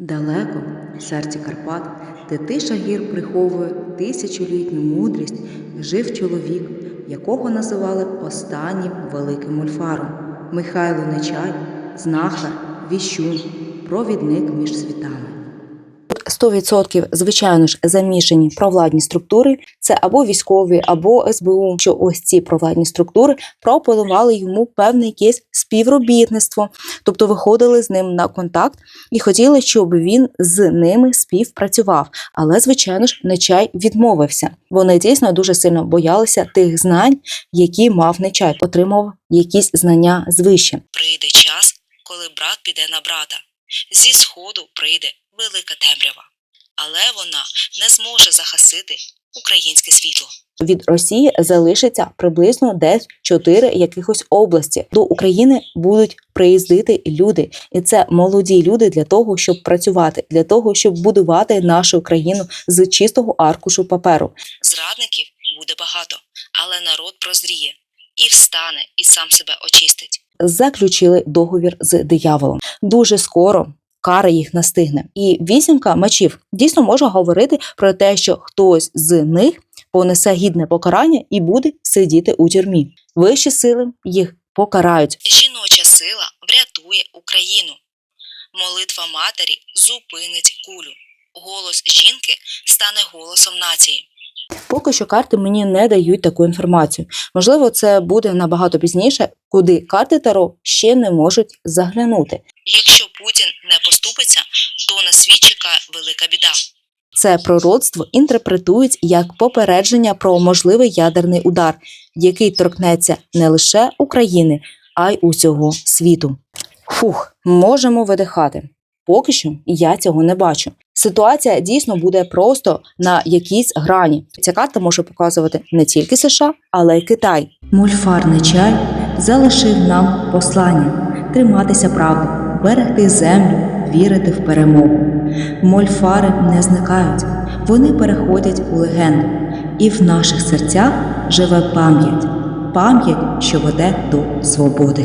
Далеко, в серці Карпат, де тиша гір приховує тисячолітню мудрість, жив чоловік, якого називали останнім великим Ольфаром Михайло Нечай, знахар, віщун, провідник між світами. 100% звичайно ж замішані провладні структури, це або військові, або СБУ. Що ось ці провладні структури пропонували йому певне якесь співробітництво, тобто виходили з ним на контакт і хотіли, щоб він з ними співпрацював. Але, звичайно ж, Нечай відмовився. Вони дійсно дуже сильно боялися тих знань, які мав Нечай, отримав якісь знання звище. Прийде час, коли брат піде на брата. Зі сходу прийде велика темрява, але вона не зможе загасити українське світло. від Росії залишиться приблизно десь чотири якихось області. До України будуть приїздити люди, і це молоді люди для того, щоб працювати, для того, щоб будувати нашу країну з чистого аркушу паперу. Зрадників буде багато, але народ прозріє і встане, і сам себе очистить. Заключили договір з дияволом. Дуже скоро. Кара їх настигне, і вісімка мечів дійсно може говорити про те, що хтось з них понесе гідне покарання і буде сидіти у тюрмі. Вищі сили їх покарають. Жіноча сила врятує Україну. Молитва матері зупинить кулю. Голос жінки стане голосом нації. Поки що карти мені не дають таку інформацію. Можливо, це буде набагато пізніше, куди карти Таро ще не можуть заглянути. Якщо Путін не поступиться, то на світ чекає велика біда. Це пророцтво інтерпретують як попередження про можливий ядерний удар, який торкнеться не лише України, а й усього світу. Фух, можемо видихати. Поки що я цього не бачу. Ситуація дійсно буде просто на якійсь грані. Ця карта може показувати не тільки США, але й Китай. Мульфарний чай залишив нам послання триматися правди, берегти землю, вірити в перемогу. Мольфари не зникають, вони переходять у легенду, і в наших серцях живе пам'ять, пам'ять, що веде до свободи.